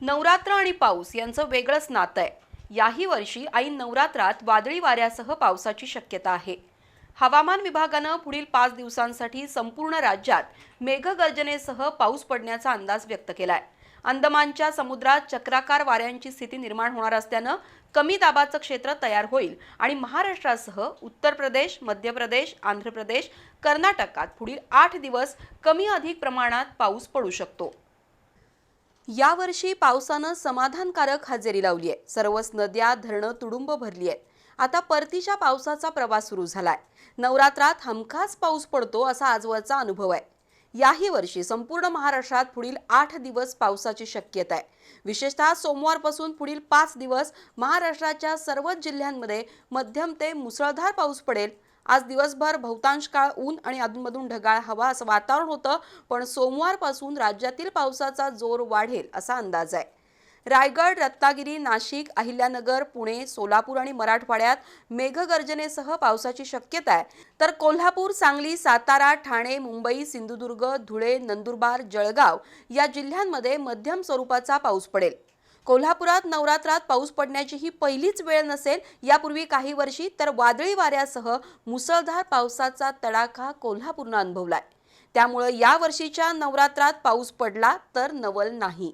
नवरात्र आणि पाऊस यांचं वेगळंच नातं आहे. याही वर्षी ऐन नवरात्रात वादळी वाऱ्यासह पावसाची शक्यता आहे. हवामान विभागानं पुढील पाच दिवसांसाठी संपूर्ण राज्यात मेघगर्जनेसह पाऊस पडण्याचा अंदाज व्यक्त केलाय. अंदमानच्या समुद्रात चक्राकार वाऱ्यांची स्थिती निर्माण होणार असल्यानं कमी दाबाचं क्षेत्र तयार होईल आणि महाराष्ट्रासह उत्तर प्रदेश मध्य प्रदेश आंध्र प्रदेश कर्नाटकात पुढील आठ दिवस कमी अधिक प्रमाणात पाऊस पडू शकतो. यावर्षी पावसानं समाधानकारक हजेरी लावली आहे सर्वच नद्या धरणं तुडुंब भरली आहेत आता परतीच्या पावसाचा प्रवास सुरू झालाय. नवरात्रात हमखास पाऊस पडतो असा आजवरचा अनुभव आहे. याही वर्षी संपूर्ण महाराष्ट्रात पुढील आठ दिवस पावसाची शक्यता आहे. विशेषतः सोमवारपासून पुढील पाच दिवस महाराष्ट्राच्या सर्वच जिल्ह्यांमध्ये मध्यम ते मुसळधार पाऊस पडेल आज दिवसभर बहुतांश काळ ऊन आणि अधूनमधून ढगाळ हवा असं वातावरण होतं पण सोमवारपासून राज्यातील पावसाचा जोर वाढेल असा अंदाज आहे. रायगड रत्नागिरी नाशिक अहिल्यानगर पुणे सोलापूर आणि मराठवाड्यात मेघगर्जनेसह पावसाची शक्यता आहे. तर कोल्हापूर सांगली सातारा ठाणे मुंबई सिंधुदुर्ग धुळे नंदुरबार जळगाव या जिल्ह्यांमध्ये मध्यम स्वरूपाचा पाऊस पडेल. कोल्हापुरात नवरात्रात पाऊस पडण्याची ही पहिलीच वेळ नसेल यापूर्वी काही वर्षी तर वादळी वाऱ्यासह मुसळधार पावसाचा तडाखा कोल्हापूरनं अनुभवलाय. त्यामुळं या वर्षीच्या नवरात्रात पाऊस पडला तर नवल नाही.